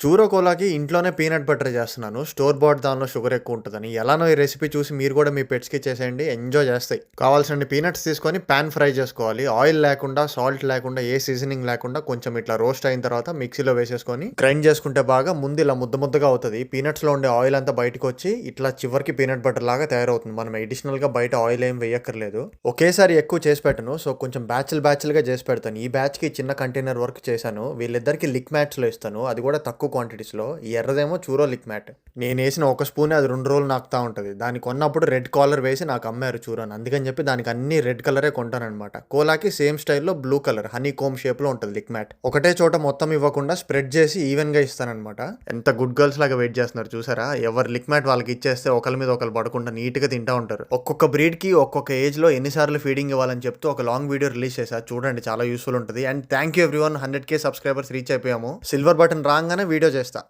చూరో కోలాకి ఇంట్లోనే peanut butter చేస్తున్నాను. స్టోర్ బాట్ దానిలో షుగర్ ఎక్కువ ఉంటుందని ఎలానో ఈ రెసిపీ చూసి మీరు కూడా మీ పెట్స్‌కి చేసేయండి. ఎంజాయ్ చేస్తాయి. కావాల్సిన పీనట్స్ తీసుకొని పాన్ ఫ్రై చేసుకోవాలి. ఆయిల్ లేకుండా, సాల్ట్ లేకుండా, ఏ సీజనింగ్ లేకుండా కొంచెం ఇట్లా రోస్ట్ అయిన తర్వాత మిక్సీలో వేసేసుకొని గ్రైండ్ చేసుకుంటే బాగా ముందు ఇలా ముద్ద ముద్దగా అవుతుంది పీనట్స్‌లో ఉండే ఆయిల్ అంతా బయటకు వచ్చి ఇట్లా చివరికి పీనట్ బటర్ లాగా తయారవుతుంది. మనం అడిషనల్‌గా బయట ఆయిల్ ఏం వేయక్కర్లేదు. ఒకేసారి ఎక్కువ చేసి పెట్టను. సో కొంచెం బ్యాచ్‌లు బ్యాచ్‌లుగా చేసి పెడతాను. ఈ బ్యాచ్‌కి చిన్న కంటైనర్ వర్క్ చేశాను. వీళ్ళిద్దరికీ లిక్ మ్యాట్స్‌లో ఇస్తాను. అది కూడా తక్కువ క్వాంటిటీస్‌లో. ఈ ఎర్రదేమో చూరో లిక్ మ్యాట్. నేనేసిన ఒక స్పూనే అది రెండు రోజులు నాకుతా ఉంటుంది దాన్ని కొన్నప్పుడు రెడ్ కాలర్ వేసి నాకు అమ్మారు చూరోని. అందుకని చెప్పి దానికి అన్ని రెడ్ కలరే కొంటానమాట కోలాకి సేమ్ స్టైల్‌లో బ్లూ కలర్ హనీ కోమ్ షేప్‌లో ఉంటుంది లిక్ మ్యాట్. ఒకటే చోట మొత్తం ఇవ్వకుండా స్ప్రెడ్ చేసి ఈవెన్‌గా ఇస్తాననమాట. ఎంత గుడ్ గర్ల్స్ లాగా వెయిట్ చేస్తున్నారు చూసారా? ఎవరు లిక్ మ్యాట్ వాళ్ళకి ఇచ్చేస్తే ఒకరి మీద ఒకరు పడకుండా నీట్‌గా తింటా ఉంటారు. ఒక్కొక్క బ్రీడ్‌కి ఒక్కొక్క ఏజ్‌లో ఎన్నిసార్లు ఫీడింగ్ ఇవ్వాలని చెప్తూ ఒక లాంగ్ వీడియో రిలీజ్ చేశారు చూడండి చాలా యూస్ఫుల్ ఉంటుంది and thank you everyone 100,000 subscribers reach అయిపోయాము. సిల్వర్ బటన్ రాగానే వీడియో చేస్తా.